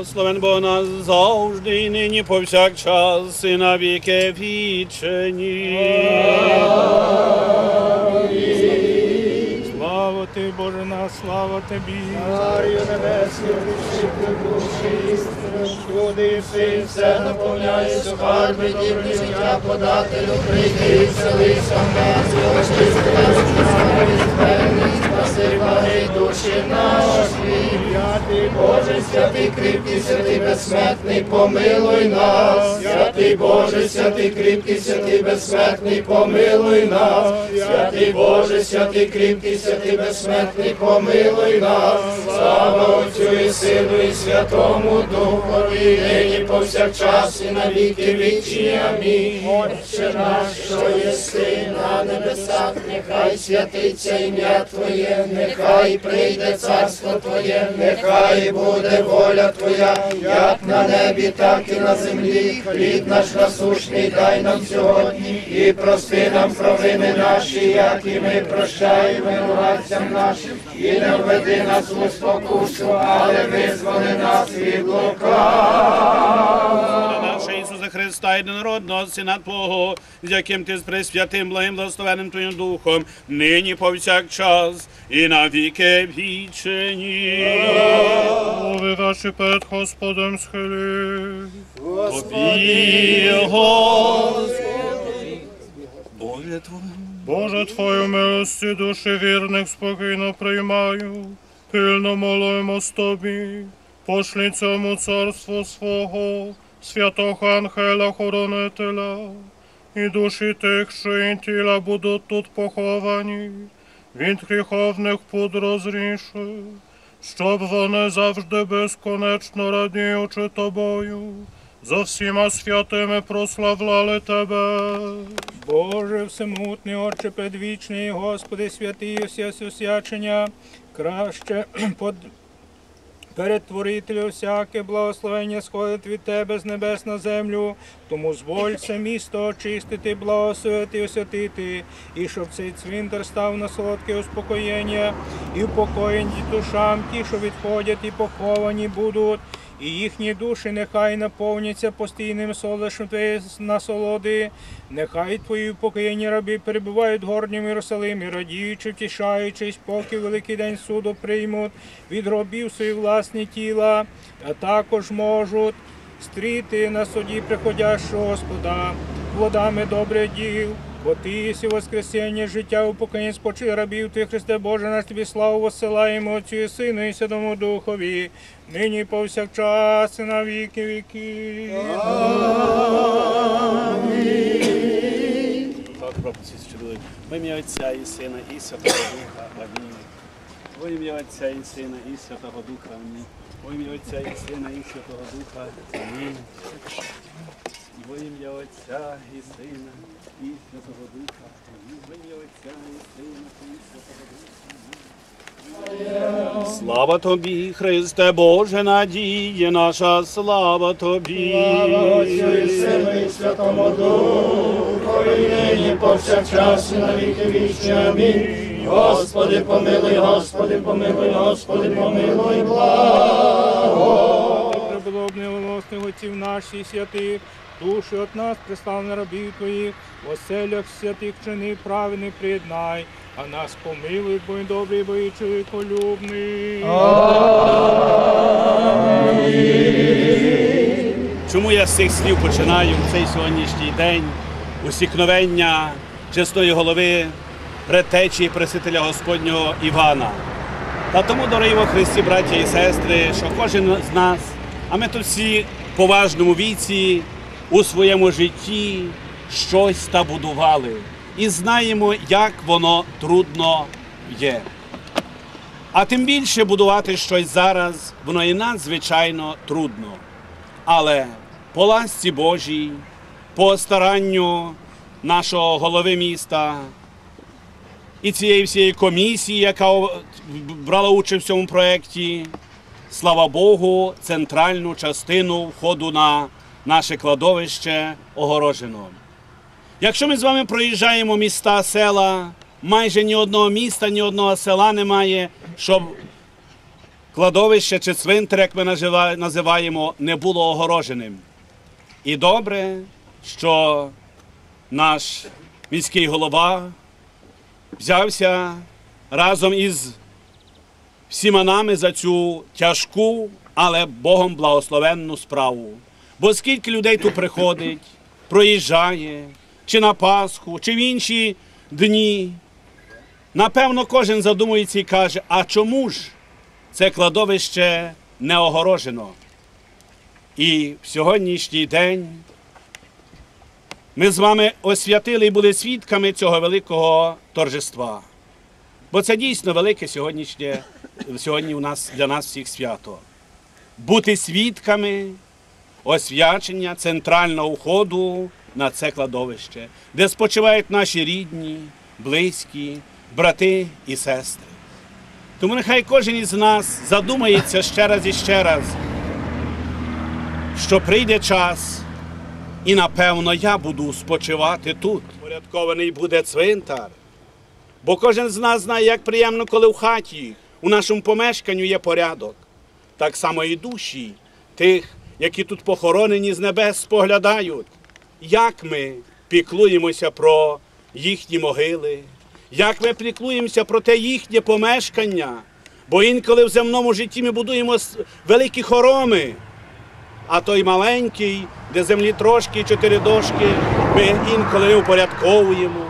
Благословен Бог нас завжди, і нині повсякчас, і на віки вічені. Слава ти, Боже наш, слава тобі. Царю небесний, душі душі, істини, син, все наповняє скарби, дівні життя подателю, прийди, вселися безсмертний, помилуй нас. Святий Боже, святий кріпкий, святий безсмертний, помилуй нас. Святий Боже, святий кріпкий, святий безсмертний, помилуй нас. Слава Отцю і Сину і Святому Духові, нині повсякчас і на віки вічні. Амінь. Отче наш, що єси на небесах, нехай святиться ім'я Твоє, нехай прийде царство Твоє, нехай буде воля Твоя, як на небі, так і на землі. Хліб наш насушний дай нам сьогодні, і прости нам провини наші, як і ми прощаємо винуватцям нашим, і не введи нас у спокусу, але визволи нас від лука. Ісуса Христа, єдинородного Сина Твого, з яким ти з пресвятим, благим, благословенним Твоїм Духом, нині повсякчас і на віки вічені. Мови ваші перед Господом схили. Господи, Боже Твой. Боже, Твою милості душі вірних спокійно приймаю, пильно молимось Тобі, пошлі цьому царству свого, святого ангела хоронителя, і душі тих, що і тіла будуть тут поховані, від гріховних пуд розріши, щоб вони завжди безконечно радіючи тобою, за всіма святими прославляли тебе. Боже, всемутний, Отче предвічний, Господи, святий, усе свячення, краще под... перетворителю всяке благословення сходить від Тебе з небес на землю, тому зволь це місто очистити, благословити освятити, і щоб цей цвинтар став на солодке успокоєння і упокоєнні душам, ті, що відходять і поховані будуть, і їхні душі нехай наповняться постійним солодощем Твоєї насолоди, нехай Твої покоєнні раби перебувають горнім Єрусалимі, радіючи, втішаючись, поки великий день суду приймуть від гробів свої власні тіла, а також можуть стріти на суді приходящого Господа, плодами добрих діл. Бо ти єси воскресіння, життя упокоєння спочи рабів ти, Христе Боже, наш тобі славу посилаємо Отцю і Сину і Святому Духові, нині повсякчас і на віки віки. Так. В ім'я Отця і Сина і Святого Духа. Амінь. Во ім'я Отця і Сина і Святого Духа. Амінь. Во ім'я Отця і Сина і Святого Духа. Амінь. Во ім'я Отця і Сина і Святого Духа. Амінь. Во ім'я Отця і Сина і Святого Духа. Слава тобі, Христе Боже, надія наша, слава тобі. Слава Отцю і Сину і Святому Духові, нині повсякчас і на віки вічні. Амінь. Господи, помилуй, Господи, помилуй, Господи, помилуй, благо. Преподобний волосних отців наших святих, душі от нас, представлені рабів Твоїх, в оселях святих чини праведних приєднай, а нас помилуй, бо й добрий, бо й чоловіколюбний. Чому я з цих слів починаю в цей сьогоднішній день усікновення чесної голови предтечі Пресителя Господнього Івана? Та тому, дорогі во Христі, браття і сестри, що кожен з нас, а ми тут всі в поважному віці у своєму житті щось та будували і знаємо, як воно трудно є. А тим більше будувати щось зараз, воно і надзвичайно трудно. Але по ласці Божій, по старанню нашого голови міста і цієї всієї комісії, яка брала участь в цьому проєкті, слава Богу, центральну частину входу на наше кладовище огорожено. Якщо ми з вами проїжджаємо міста, села, майже ні одного міста, ні одного села немає, щоб кладовище чи цвинтар, як ми називаємо, не було огороженим. І добре, що наш міський голова взявся разом із всіма нами за цю тяжку, але Богом благословенну справу. Бо скільки людей тут приходить, проїжджає, чи на Пасху, чи в інші дні. Напевно, кожен задумується і каже, а чому ж це кладовище не огорожено? І в сьогоднішній день ми з вами освятили і були свідками цього великого торжества. Бо це дійсно велике сьогоднішнє, сьогодні у нас для нас всіх свято. Бути свідками освячення центрального входу на це кладовище, де спочивають наші рідні, близькі, брати і сестри. Тому нехай кожен із нас задумається ще раз і ще раз, що прийде час, і напевно я буду спочивати тут. Порядкований буде цвинтар. Бо кожен з нас знає, як приємно, коли в хаті, у нашому помешканню є порядок. Так само і душі тих, які тут похоронені з небес, споглядають, як ми піклуємося про їхні могили, як ми піклуємося про те їхнє помешкання. Бо інколи в земному житті ми будуємо великі хороми, а той маленький, де землі трошки, чотири дошки, ми інколи упорядковуємо.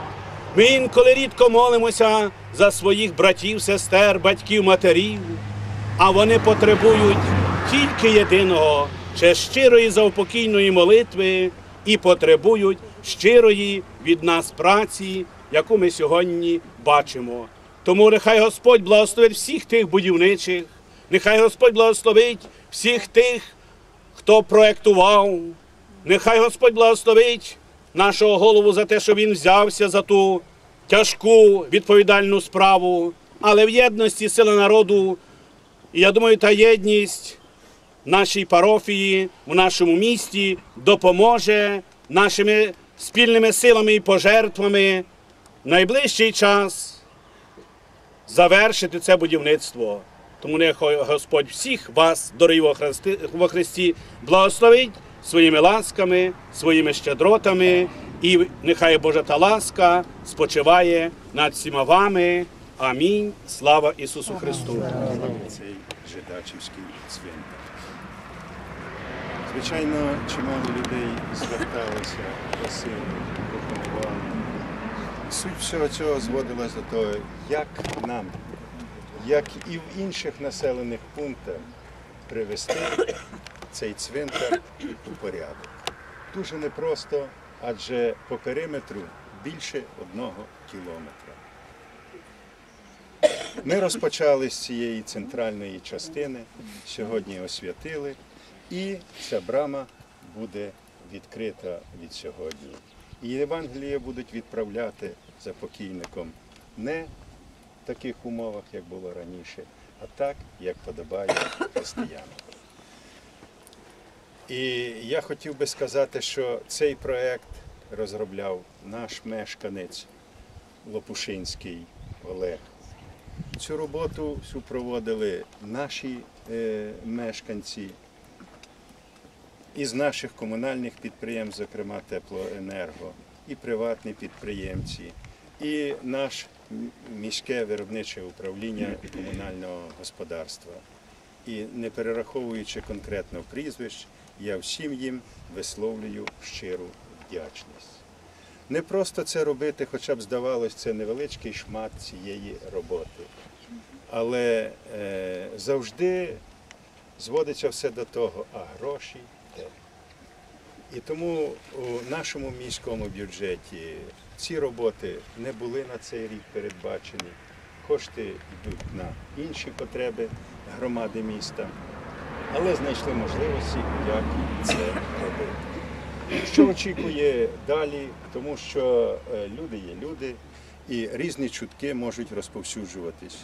Ми інколи рідко молимося за своїх братів, сестер, батьків, матерів, а вони потребують тільки єдиного ще щирої заупокійної молитви і потребують щирої від нас праці, яку ми сьогодні бачимо. Тому нехай Господь благословить всіх тих будівничих, нехай Господь благословить всіх тих, хто проєктував. Нехай Господь благословить нашого голову за те, що він взявся за ту тяжку відповідальну справу, але в єдності сила народу, я думаю, та єдність нашій парафії, в нашому місті допоможе нашими спільними силами і пожертвами в найближчий час завершити це будівництво. Тому нехай Господь всіх вас, дорогі во Христі, благословить своїми ласками, своїми щедротами, і нехай Божа та ласка спочиває над всіма вами. Амінь. Слава Ісусу Христу! Звичайно, чимало людей зверталося, просили, пропонували. Суть всього цього зводилась до того, як нам, як і в інших населених пунктах, привести цей цвинтар у порядок. Дуже непросто, адже по периметру більше одного кілометра. Ми розпочали з цієї центральної частини, сьогодні освятили, і ця брама буде відкрита від сьогодні. І Євангелія будуть відправляти за покійником не в таких умовах, як було раніше, а так, як подобає християнам. І я хотів би сказати, що цей проект розробляв наш мешканець Лопушинський Олег. Цю роботу всю проводили наші е, мешканці із наших комунальних підприємств, зокрема Теплоенерго, і приватні підприємці, і наш міське виробниче управління комунального господарства. І не перераховуючи конкретно прізвищ, я всім їм висловлюю щиру вдячність. Не просто це робити, хоча б здавалось, це невеличкий шмат цієї роботи. Але е, завжди зводиться все до того, а гроші де. І тому у нашому міському бюджеті ці роботи не були на цей рік передбачені. Кошти йдуть на інші потреби громади міста, але знайшли можливості, як це робити. Що очікує далі, тому що е, люди є люди, і різні чутки можуть розповсюджуватись.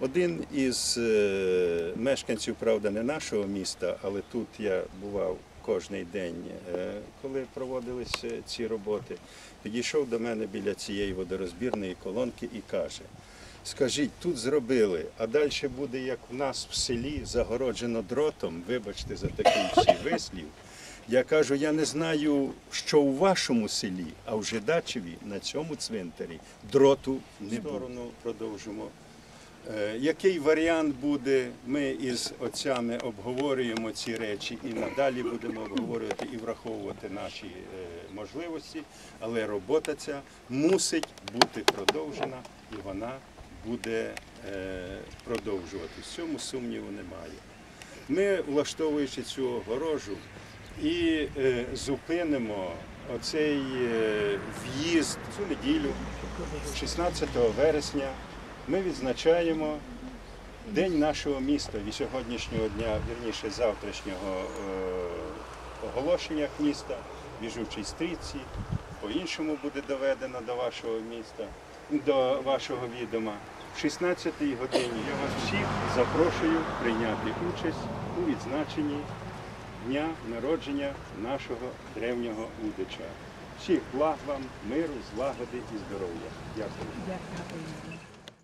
Один із е, мешканців, правда, не нашого міста, але тут я бував кожний день, е, коли проводились ці роботи, підійшов до мене біля цієї водорозбірної колонки і каже: Скажіть, тут зробили, а далі буде, як в нас в селі, загороджено дротом, вибачте за такий всі вислів. Я кажу, я не знаю, що у вашому селі, а в Жидачеві на цьому цвинтарі дроту не сторону продовжимо. Е, Який варіант буде? Ми із отцями обговорюємо ці речі і надалі будемо обговорювати і враховувати наші е, можливості, але робота ця мусить бути продовжена і вона буде е, продовжуватись. В цьому сумніву немає. Ми, влаштовуючи цю огорожу, і е, зупинимо оцей е, в'їзд цю неділю, 16 вересня, ми відзначаємо День нашого міста від сьогоднішнього дня, вірніше завтрашнього оголошення міста, біжучій стрітці, по-іншому буде доведено до вашого міста, до вашого відома. В 16-й годині я вас всіх запрошую прийняти участь у відзначенні дня народження нашого древнього удича. Всіх благ вам, миру, злагоди і здоров'я. Дякую.